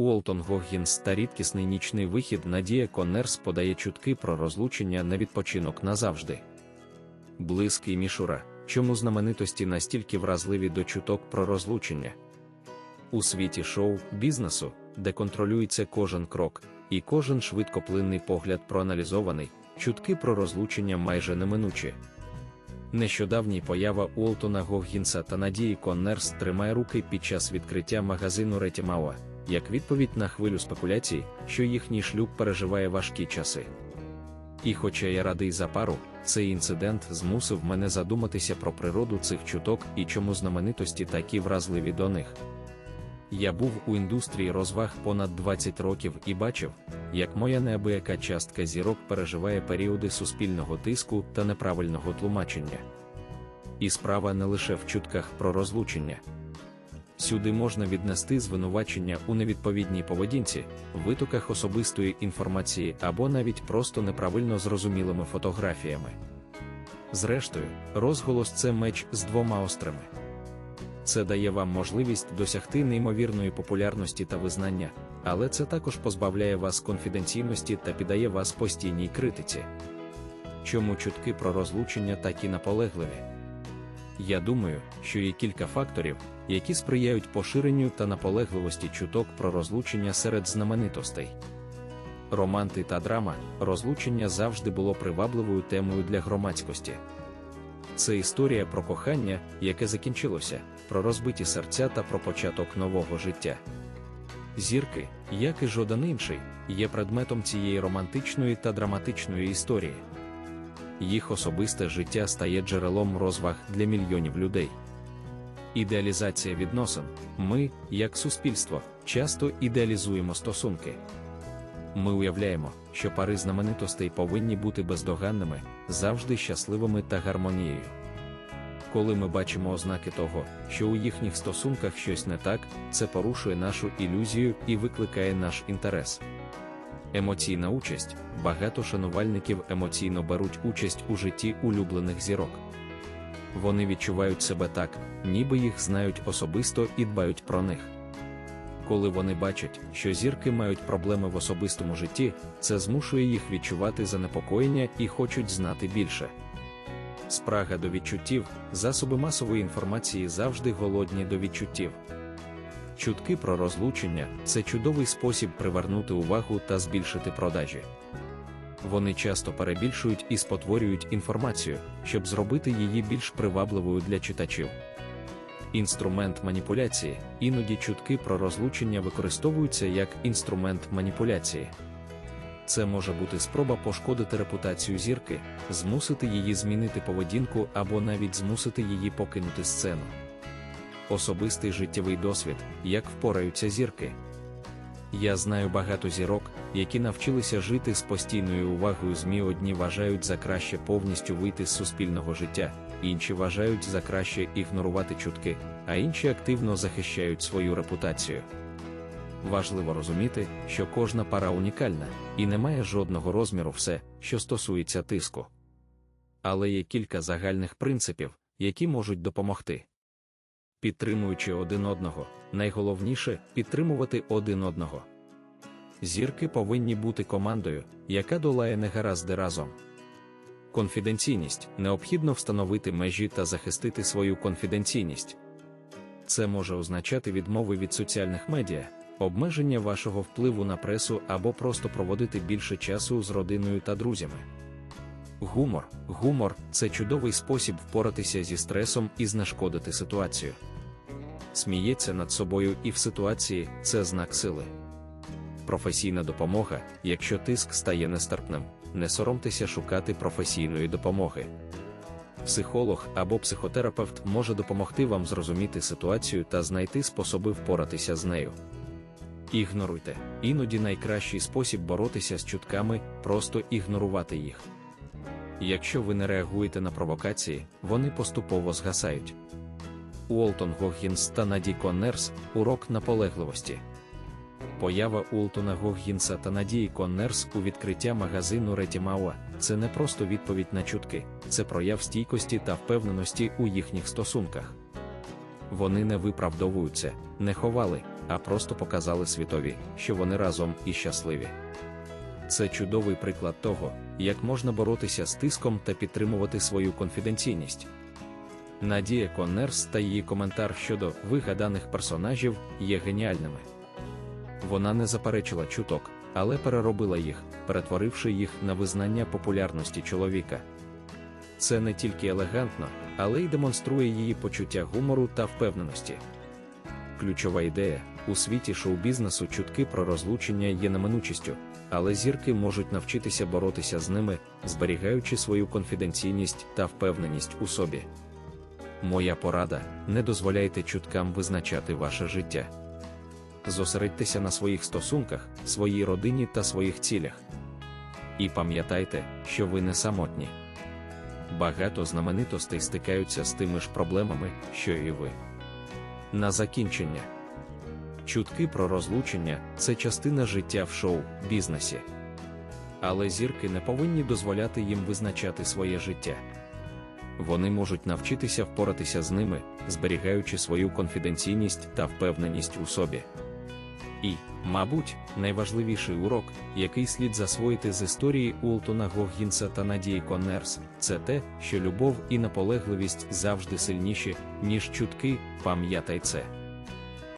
Уолтон Гоггінс та рідкісний нічний вихід Надія Коннерс подає чутки про розлучення на відпочинок назавжди. Блиск мішура, чому знаменитості настільки вразливі до чуток про розлучення. У світі шоу, бізнесу, де контролюється кожен крок, і кожен швидкоплинний погляд проаналізований, чутки про розлучення майже неминучі. Нещодавній поява Уолтона Гоггінса та Надії Коннерс тримає руки під час відкриття магазину Реті Мауа, як відповідь на хвилю спекуляцій, що їхній шлюб переживає важкі часи. І хоча я радий за пару, цей інцидент змусив мене задуматися про природу цих чуток і чому знаменитості такі вразливі до них. Я був у індустрії розваг понад 20 років і бачив, як моя неабияка частка зірок переживає періоди суспільного тиску та неправильного тлумачення. І справа не лише в чутках про розлучення. Сюди можна віднести звинувачення у невідповідній поведінці, витоках особистої інформації або навіть просто неправильно зрозумілими фотографіями. Зрештою, розголос це меч з двома острими. Це дає вам можливість досягти неймовірної популярності та визнання, але це також позбавляє вас конфіденційності та піддає вас постійній критиці. Чому чутки про розлучення такі наполегливі? Я думаю, що є кілька факторів, які сприяють поширенню та наполегливості чуток про розлучення серед знаменитостей. Романти та драма, розлучення завжди було привабливою темою для громадськості. Це історія про кохання, яке закінчилося, про розбиті серця та про початок нового життя. Зірки, як і жоден інший, є предметом цієї романтичної та драматичної історії. Їх особисте життя стає джерелом розваг для мільйонів людей. Ідеалізація відносин. Ми, як суспільство, часто ідеалізуємо стосунки. Ми уявляємо, що пари знаменитостей повинні бути бездоганними, завжди щасливими та гармонією. Коли ми бачимо ознаки того, що у їхніх стосунках щось не так, це порушує нашу ілюзію і викликає наш інтерес. Емоційна участь багато шанувальників емоційно беруть участь у житті улюблених зірок. Вони відчувають себе так, ніби їх знають особисто і дбають про них. Коли вони бачать, що зірки мають проблеми в особистому житті, це змушує їх відчувати занепокоєння і хочуть знати більше. Спрага до відчуттів, засоби масової інформації завжди голодні до відчуттів. Чутки про розлучення це чудовий спосіб привернути увагу та збільшити продажі. Вони часто перебільшують і спотворюють інформацію, щоб зробити її більш привабливою для читачів. Інструмент маніпуляції, іноді чутки про розлучення використовуються як інструмент маніпуляції. Це може бути спроба пошкодити репутацію зірки, змусити її змінити поведінку або навіть змусити її покинути сцену. Особистий життєвий досвід, як впораються зірки. Я знаю багато зірок, які навчилися жити з постійною увагою ЗМІ. Одні вважають за краще повністю вийти з суспільного життя, інші вважають за краще ігнорувати чутки, а інші активно захищають свою репутацію. Важливо розуміти, що кожна пара унікальна і не має жодного розміру все, що стосується тиску. Але є кілька загальних принципів, які можуть допомогти. Підтримуючи один одного, найголовніше підтримувати один одного. Зірки повинні бути командою, яка долає негаразди разом. Конфіденційність необхідно встановити межі та захистити свою конфіденційність. Це може означати відмови від соціальних медіа, обмеження вашого впливу на пресу або просто проводити більше часу з родиною та друзями. Гумор. Гумор це чудовий спосіб впоратися зі стресом і знешкодити ситуацію. Сміється над собою і в ситуації це знак сили. Професійна допомога, якщо тиск стає нестерпним, не соромтеся шукати професійної допомоги. Психолог або психотерапевт може допомогти вам зрозуміти ситуацію та знайти способи впоратися з нею. Ігноруйте, іноді найкращий спосіб боротися з чутками просто ігнорувати їх. Якщо ви не реагуєте на провокації, вони поступово згасають. Уолтон Гоггінс та Наді Коннерс урок наполегливості. Поява Уолтона Гоггінса та Надії Коннерс у відкриття магазину Реті Мауа – це не просто відповідь на чутки, це прояв стійкості та впевненості у їхніх стосунках. Вони не виправдовуються, не ховали, а просто показали світові, що вони разом і щасливі. Це чудовий приклад того, як можна боротися з тиском та підтримувати свою конфіденційність. Надія Коннерс та її коментар щодо вигаданих персонажів є геніальними. Вона не заперечила чуток, але переробила їх, перетворивши їх на визнання популярності чоловіка. Це не тільки елегантно, але й демонструє її почуття гумору та впевненості. Ключова ідея у світі шоу-бізнесу чутки про розлучення є неминучістю, але зірки можуть навчитися боротися з ними, зберігаючи свою конфіденційність та впевненість у собі. Моя порада: не дозволяйте чуткам визначати ваше життя. Зосередьтеся на своїх стосунках, своїй родині та своїх цілях. І пам'ятайте, що ви не самотні. Багато знаменитостей стикаються з тими ж проблемами, що і ви. На закінчення. Чутки про розлучення це частина життя в шоу-бізнесі. Але зірки не повинні дозволяти їм визначати своє життя. Вони можуть навчитися впоратися з ними, зберігаючи свою конфіденційність та впевненість у собі. І, мабуть, найважливіший урок, який слід засвоїти з історії Уолтона Гоггінса та Надії Коннерс, це те, що любов і наполегливість завжди сильніші, ніж чутки, пам'ятай це.